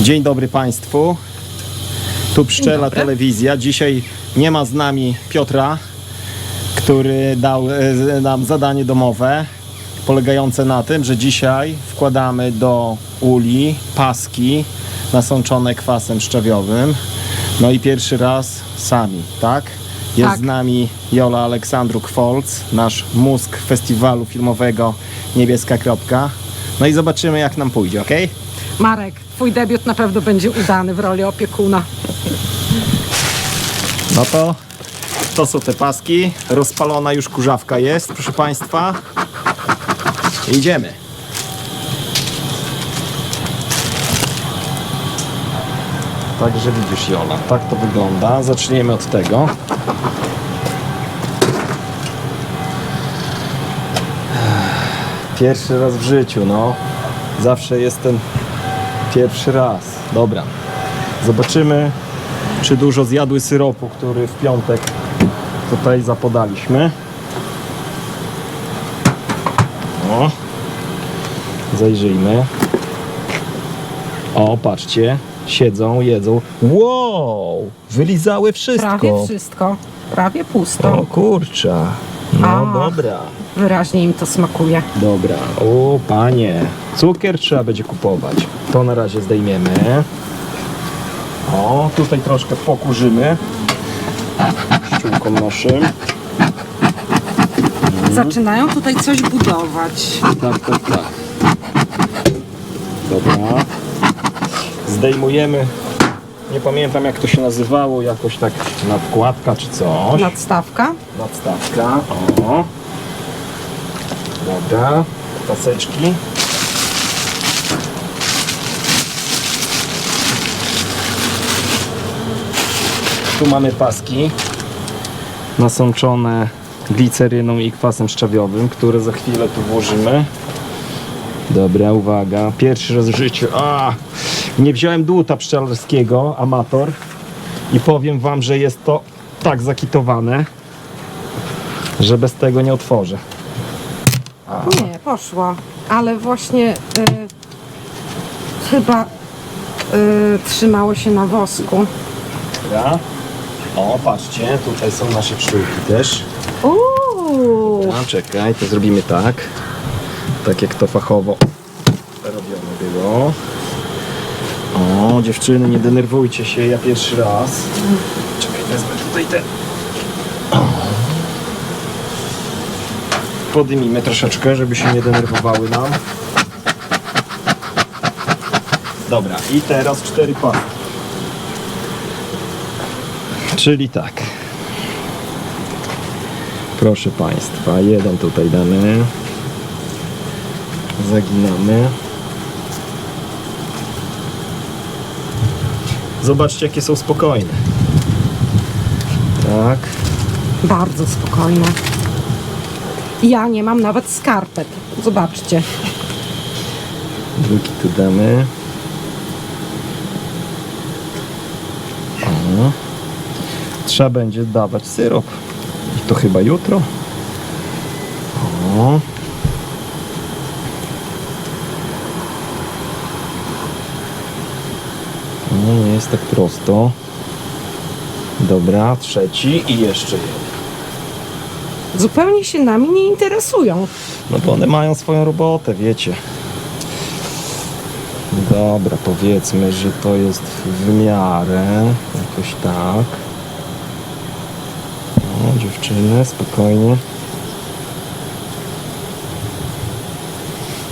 Dzień dobry Państwu. Tu Pszczela. Telewizja. Dzisiaj nie ma z nami Piotra, który dał e, nam zadanie domowe polegające na tym, że dzisiaj wkładamy do uli paski nasączone kwasem szczawiowym. No i pierwszy raz sami, tak? Jest Tak. z nami Jola Aleksandruk-Folc, nasz mózg festiwalu filmowego Niebieska Kropka. No i zobaczymy jak nam pójdzie, ok? Marek, twój debiut na pewno będzie udany w roli opiekuna. No to to są te paski. Rozpalona już kurzawka jest, proszę Państwa. Idziemy. Także widzisz Jola, tak to wygląda. Zaczniemy od tego. Pierwszy raz w życiu, no. Zawsze jest ten pierwszy raz. Dobra. Zobaczymy, czy dużo zjadły syropu, który w piątek tutaj zapodaliśmy. O, zajrzyjmy. O, patrzcie, siedzą, jedzą. Wow, wylizały wszystko. Prawie wszystko, prawie pusto. O kurcza. No dobra, Wyraźnie im to smakuje. dobra. O panie, cukier trzeba będzie kupować. To na razie zdejmiemy. O, tutaj troszkę pokurzymy. Ściółką naszym. Zaczynają tutaj coś budować. Tak, tak, tak. Dobra. Zdejmujemy. Nie pamiętam jak to się nazywało, jakoś tak nadkładka czy coś. Nadstawka. Nadstawka. O. Dobra. Paseczki. Tu mamy paski nasączone gliceryną i kwasem szczawiowym, które za chwilę tu włożymy. Dobra, uwaga. Pierwszy raz w życiu. A, nie wziąłem dłuta pszczelarskiego, amator. I powiem wam, że jest to tak zakitowane, że bez tego nie otworzę. Nie, poszło. Ale właśnie y, chyba y, trzymało się na wosku. Dobra. O, patrzcie, tutaj są nasze pszczółki też. Uuu, A, czekaj, to zrobimy tak. Tak jak to fachowo robione było. O, dziewczyny, nie denerwujcie się, ja pierwszy raz. Czekaj, wezmę tutaj te. Podymimy troszeczkę, żeby się nie denerwowały nam. Dobra, i teraz cztery pary. Czyli tak. Proszę Państwa, jeden tutaj damy. Zaginamy. Zobaczcie, jakie są spokojne. Tak. bardzo spokojne. Ja nie mam nawet skarpet. Zobaczcie. Drugi tu damy. Trzeba będzie dawać syrop. I to chyba jutro. O. No, nie jest tak prosto. Dobra, trzeci i jeszcze jeden. Zupełnie się nami nie interesują. No bo one mają swoją robotę, wiecie. Dobra, powiedzmy, że to jest w miarę. Jakoś tak. O, dziewczyny, spokojnie.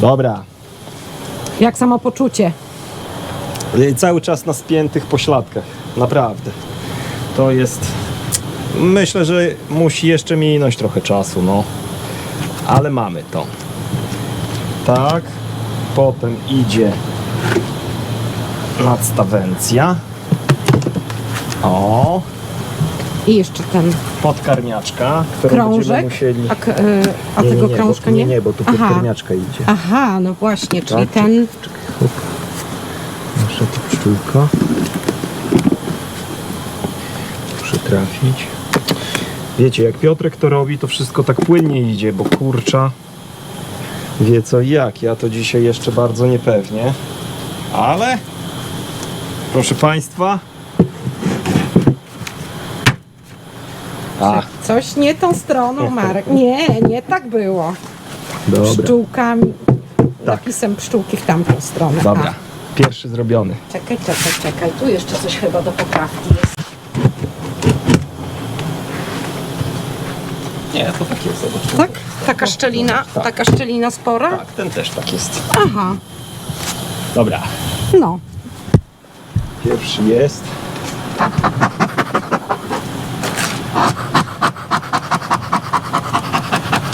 Dobra. Jak samopoczucie. Cały czas na spiętych pośladkach. Naprawdę. To jest... Myślę, że musi jeszcze minąć trochę czasu, no. Ale mamy to. Tak. Potem idzie nadstawencja. O, I jeszcze ten podkarmiaczka, którą będziemy krążek. musieli... A, k- a nie, tego nie, krążka bo, nie? nie? Nie, bo tu Aha. podkarmiaczka idzie. Aha, no właśnie, czyli Tak, ten. Czekaj, hop. Nasza tu pszczółka. Muszę trafić. Wiecie, jak Piotrek to robi, to wszystko tak płynnie idzie, bo kurcza wie co i jak. Ja to dzisiaj jeszcze bardzo niepewnie, ale Proszę Państwa. A, Coś nie tą stroną, Marek. Nie, nie tak było. dobra. Pszczółkami. Napisem pszczółki w tamtą stronę. Dobra, A, pierwszy zrobiony. czekaj, czekaj, czekaj. Tu jeszcze coś chyba do poprawki jest. Nie, to tak jest, zobacz. Tak? Taka szczelina, Tak. taka szczelina spora? Tak, ten też tak jest. Aha, Dobra, no. pierwszy jest.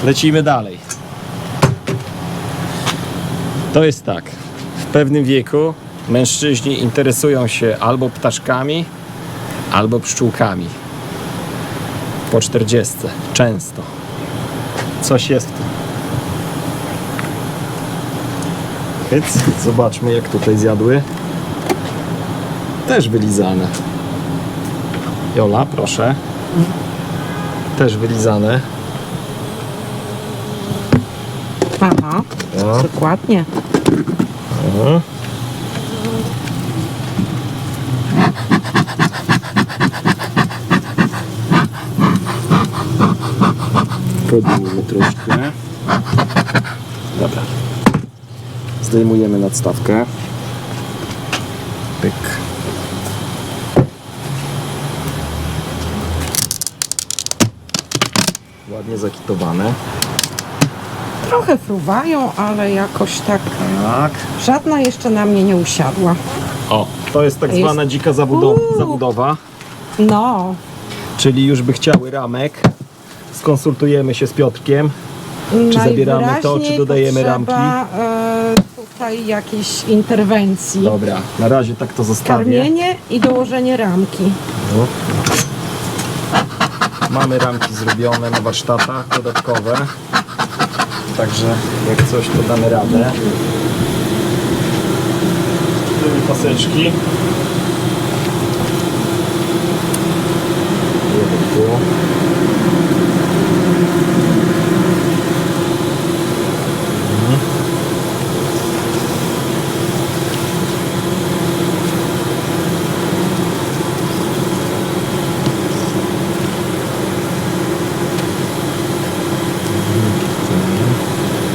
Lecimy dalej. To jest tak. W pewnym wieku mężczyźni interesują się albo ptaszkami, albo pszczółkami. Po 40. Często. Coś jest w tym. Hyc. Zobaczmy jak tutaj zjadły. Też wylizane. Jola, proszę. Też wylizane. Aha, dokładnie. Mhm. Podnijmy troszkę. Dobra. Zdejmujemy nadstawkę. Pyk. Ładnie zakitowane. Trochę fruwają, ale jakoś tak... Tak. Żadna jeszcze na mnie nie usiadła. O, to jest tak Jest- zwana dzika zabudowa, Uuu. zabudowa, No, czyli już by chciały ramek. Skonsultujemy się z Piotrkiem. Czy zabieramy to, czy dodajemy potrzeba, E, tutaj jakiejś interwencji. Dobra, na razie tak to zostawię. Karmienie i dołożenie ramki. No. Mamy ramki zrobione na warsztatach dodatkowe. Także jak coś to damy radę. Tyły paseczki. Jeden tu. Mhm.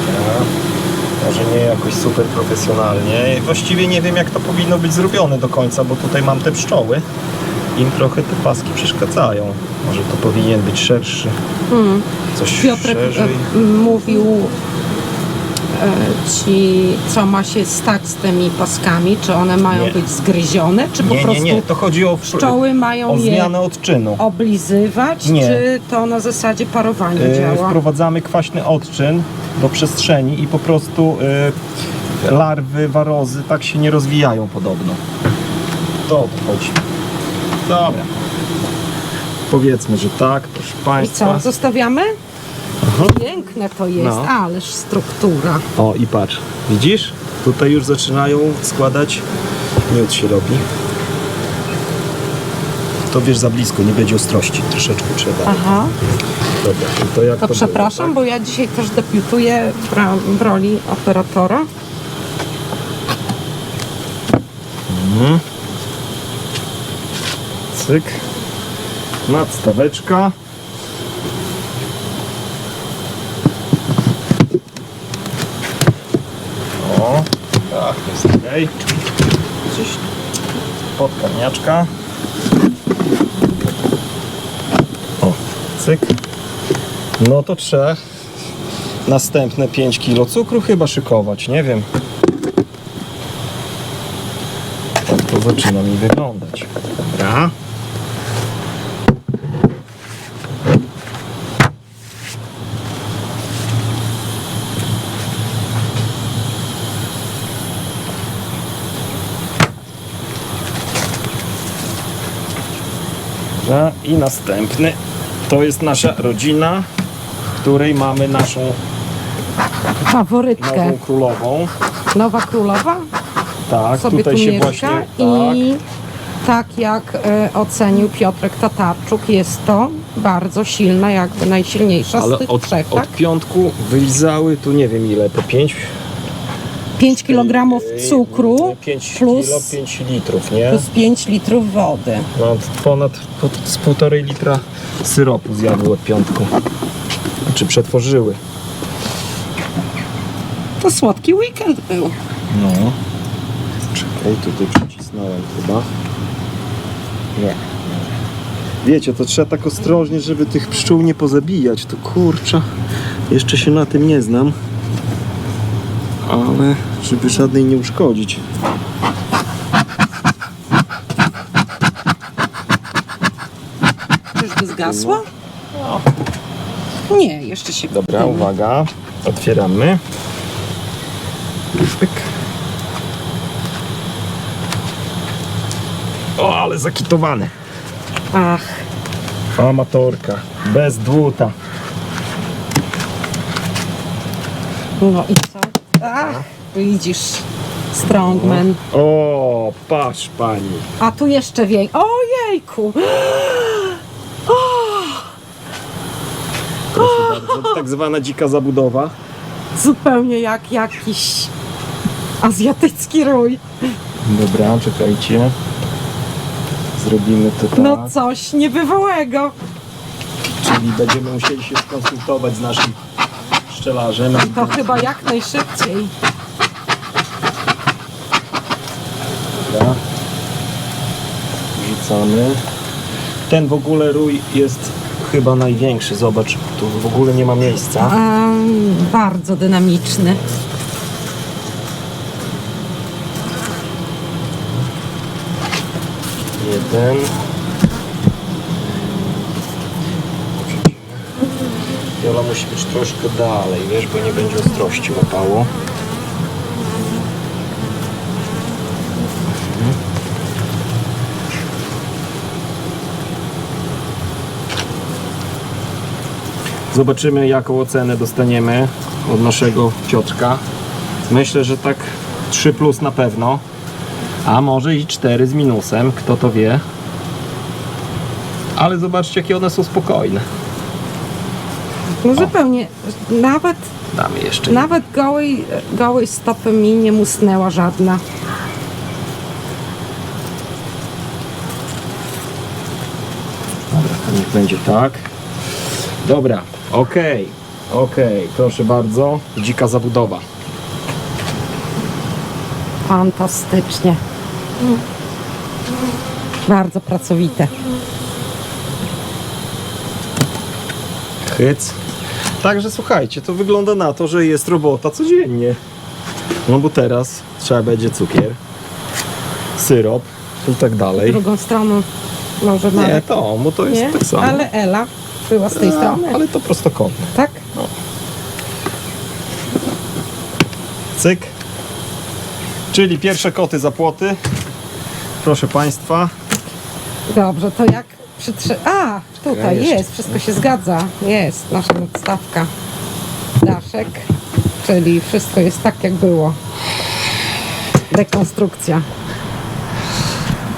Ja, Może nie jakoś super profesjonalnie. Właściwie nie wiem jak to powinno być zrobione do końca, bo tutaj mam te pszczoły. Im trochę te paski przeszkadzają. Może to powinien być szerszy. Coś Piotrek szerzej. e, mówił e, ci, co ma się stać z tymi paskami, czy one mają Nie. być zgryzione, czy po Nie, nie, prostu nie. To chodzi o, pszczoły mają o je zmianę odczynu. oblizywać, Nie. czy to na zasadzie parowania E, działa? Wprowadzamy kwaśny odczyn do przestrzeni i po prostu e, larwy, warozy tak się nie rozwijają podobno. To chodzi. Dobra. Powiedzmy, że tak, proszę I Państwa. co, zostawiamy? Piękne to jest, No. ależ struktura. O i patrz, widzisz? Tutaj już zaczynają składać, miód się robi. To wiesz za blisko, nie będzie ostrości, troszeczkę trzeba. Aha, Dobra, to jak to to przepraszam, było, bo ja dzisiaj też debiutuję w, ra- w roli operatora. Cyk. Nadstaweczka. O, tak, jest ok. Gdzieś podkarniaczka. O, cyk. No to trzeba następne 5 kg cukru chyba szykować, nie wiem. Tak to zaczyna mi wyglądać. Dobra. Dobra. I następny to jest nasza rodzina, w której mamy naszą Faworytkę. nową królową. Nowa królowa Tak, sobie tutaj tu się mieszka właśnie. Tak, i tak jak e, ocenił Piotrek Tatarczuk, jest to bardzo silna, jakby najsilniejsza z ale tych od, trzech, od tak? piątku wylizały tu nie wiem ile, po pięć 5 kg cukru 5 plus, kilo, 5 litrów, nie? plus 5 litrów wody. No, ponad po, z półtorej litra syropu zjadły od piątku. Znaczy przetworzyły. To słodki weekend był. No. Czekaj, tutaj przycisnąłem chyba. Nie. Wiecie, to trzeba tak ostrożnie, żeby tych pszczół nie pozabijać. To kurczę, jeszcze się na tym nie znam. Ale żeby żadnej nie uszkodzić. Czyżby zgasła? Nie, jeszcze się Dobra, uwaga. Otwieramy. Pyk. O, ale zakitowane. Ach, Amatorka. Bez dłuta. no i co? Ach, widzisz, strongman. O, patrz pani. A tu jeszcze wiej. Ojejku! Proszę bardzo. Tak zwana dzika zabudowa. Zupełnie jak jakiś azjatycki rój. Dobra, czekajcie. Zrobimy to tak. No coś niebywałego. Czyli będziemy musieli się skonsultować z naszym szczelarzem. To chyba jak najszybciej. Dobra. Wrzucamy. Ten w ogóle rój jest chyba największy. Zobacz, tu w ogóle nie ma miejsca. Em, bardzo dynamiczny. Jeden. Jola musi być troszkę dalej, wiesz, bo nie będzie ostrości łapało. Mhm. Zobaczymy jaką ocenę dostaniemy od naszego Piotrka. Myślę, że tak 3 plus na pewno. A może i 4 z minusem, kto to wie. Ale zobaczcie, jakie one są spokojne. No zupełnie, nawet, Damy jeszcze. nawet gołej, gołej stopy mi nie musnęła żadna. Dobra, to niech będzie tak. Dobra, okej, okej, proszę bardzo. Dzika zabudowa. Fantastycznie. Bardzo pracowite. Hyc. Także słuchajcie, to wygląda na to, że jest robota codziennie. No bo teraz trzeba będzie cukier, syrop i tak dalej. Drugą stroną może Nie, nawet. to, bo to jest Nie, tak samo. ale Ela była z tej A, strony. ale to prostokątne. Tak? Cyk. Czyli pierwsze koty za płoty. Proszę Państwa. Dobrze, to jak przytrze... A, tutaj jest, wszystko się zgadza. Jest nasza nadstawka. Daszek, czyli wszystko jest tak jak było. Dekonstrukcja.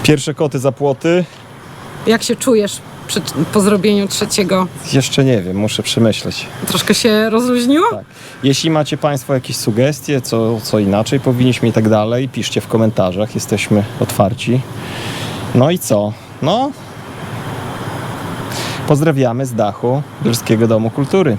Pierwsze koty za płoty. Jak się czujesz przy, po zrobieniu trzeciego? Jeszcze nie wiem, muszę przemyśleć. Troszkę się rozluźniło? Tak. Jeśli macie Państwo jakieś sugestie, co, co inaczej powinniśmy i tak dalej, piszcie w komentarzach, jesteśmy otwarci. No i co? No. Pozdrawiamy z dachu Bielskiego Domu Kultury.